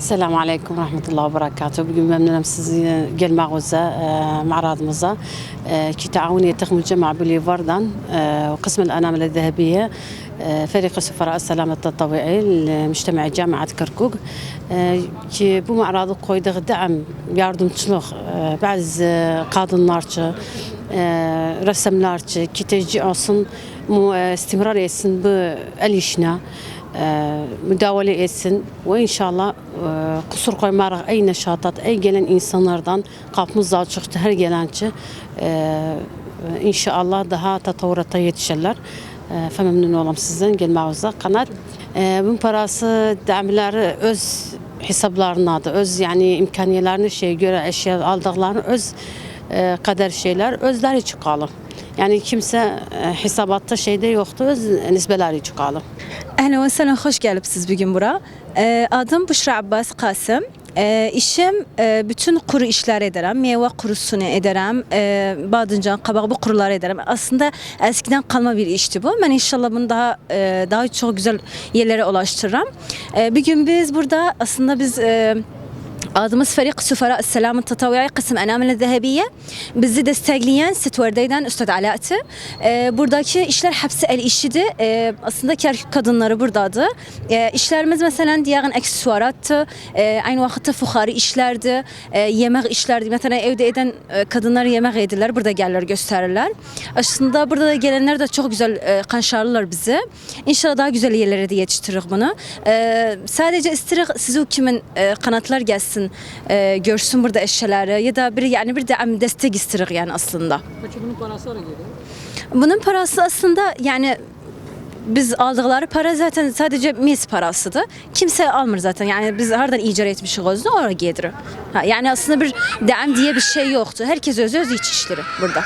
Selamun Aleyküm ve Rahmetullah ve Berekatuhu. Bugün memnunum sizi gelmağınıza, e, معرضımıza e, ki تعاونية مجمع بوليفاردان e, وقسم الأنامل الذهبية e, فريق سفراء السلام التطوعي لمجتمع جامعة كركوك e, ki bu mağarada koyduğu da'm, yardımcılık e, bazı kadınlarçı, e, ressamlarçı ki teşcih olsun, mu, e, istimrar etsin bu el işine. e, müdavale etsin ve inşallah e, kusur koymarak ey neşatat, ey gelen insanlardan kapımız açıktı her gelençi e, inşallah daha tatavurata yetişirler. E, fe memnun olam sizden gelmağınıza. Kanat e, bunun parası dəmləri öz hesablarındadır. Öz yani imkaniyelerini şeye göre eşya aldıklarını öz e, kadar şeyler özleri için qalır. Yani kimse e, hesabatta şeyde yoktu, için qalır. Ehlen ve sehlen, hoş gelipsiz bugün bura. Ee, adım Büşra Abbas Kasım. Ee, işim e, bütün kuru işler ederim. Meyve kurusunu ederim. E, badıncan, kabak bu kuruları ederim. Aslında eskiden kalma bir işti bu. Ben inşallah bunu daha e, daha çok güzel yerlere ulaştırırım. E, bir gün biz burada aslında biz e, Adımız Ferik Süfera Selamın Tataviyai Kısım Enamel Zehebiye. Bizi destekleyen Sitverde'den Üstad Alaattı. Ee, buradaki işler hepsi el işiydi. Ee, aslında Kerkük kadınları buradadı. Ee, işlerimiz mesela diğer aksesuarattı. Ee, aynı vakitte fuhari işlerdi. Yemek işlerdi. Mesela evde eden e, kadınlar yemek yediler. Burada gelirler gösterirler. Aslında burada da gelenler de çok güzel e, kanşarlılar bizi. İnşallah daha güzel yerlere de yetiştirir bunu. Sadece istedik sizi kimin e, kanatlar gelsin e, görsün burada eşyaları ya da bir yani bir de destek istedik yani aslında. Peki bunun parası ara geliyor. Bunun parası aslında yani biz aldıkları para zaten sadece mis parasıdır. Kimse almır zaten. Yani biz hardan icat etmişiz özünü oraya gelir. Ha, yani aslında bir dem diye bir şey yoktu. Herkes öz öz iç işleri burada.